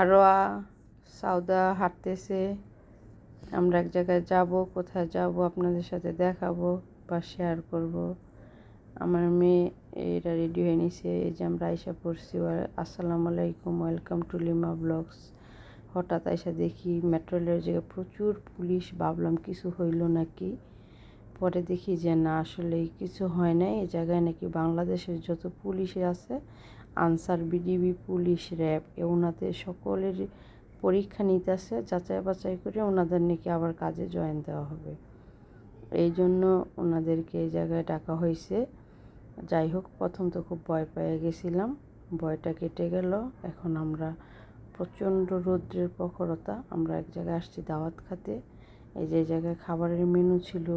আরোয়া, সাউদা হাঁটতেছে। আমরা এক জায়গায় যাব, কোথায় যাব, আপনাদের সাথে দেখাবো বা শেয়ার করব। আমার মেয়ে এটা রেডি হয়ে নিছে, এই যে আমরা আইসা পড়ছি। আসসালামু আলাইকুম ওয়েলকাম টু লিমা ব্লগস হঠাৎ আইসা দেখি মেট্রো রেলের জায়গায় প্রচুর পুলিশ, ভাবলাম কিছু হইল নাকি। পরে দেখি যে না, আসলে কিছু হয় নাই। এই জায়গায় নাকি বাংলাদেশের যত পুলিশ আছে, আনসার, বিডিবি, পুলিশ, র্যাব, এ ওনাদের সকলের পরীক্ষা নিতেছে যাচাই বাছাই করে ওনাদের নাকি আবার কাজে জয়েন দেওয়া হবে। এই জন্য ওনাদেরকে এই জায়গায় ডাকা হয়েছে। যাই হোক, প্রথম তো খুব ভয় পেয়ে গেছিলাম। ভয়টা কেটে গেল। এখন আমরা প্রচণ্ড রৌদ্রের প্রখরতা। আমরা এক জায়গায় আসছি দাওয়াত খাতে। এই যে জায়গায় খাবারের মেনু ছিল।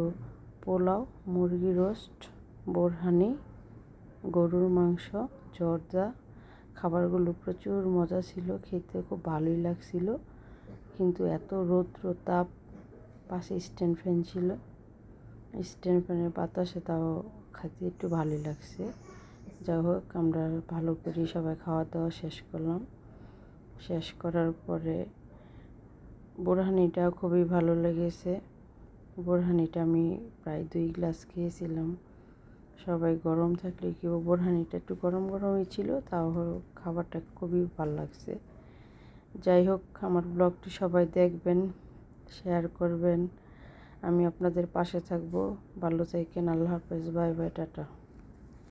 পোলাও, মুরগি রোস্ট, বোরহানি, গরুর মাংস, জর্দা। খাবারগুলো প্রচুর মজা ছিল, খেতে খুব ভালোই লাগছিল। কিন্তু এত রৌদ্র তাপ, পাশে স্ট্যান্ড ফ্যান ছিল। স্ট্যান্ড ফ্যানের বাতাসে তাও খাইতে একটু ভালোই লাগছে। যাই হোক, আমরা ভালো করে সবাই খাওয়া দাওয়া শেষ করলাম। শেষ করার পরে বোরহানিটা খুবই ভালো লেগেছে। বোরহানিটা আমি প্রায় দুই গ্লাস খেয়েছিলাম। সবাই গরম থাকলে কি বোরহানিটা একটু গরম গরমই ছিল, তাও খাবারটা খুবই ভালো লাগছে। যাই হোক, আমার ব্লগটি সবাই দেখবেন, শেয়ার করবেন। আমি আপনাদের পাশে থাকব। ভালো থাকেন, আল্লাহ হাফেজ, বাই বাই, টাটা।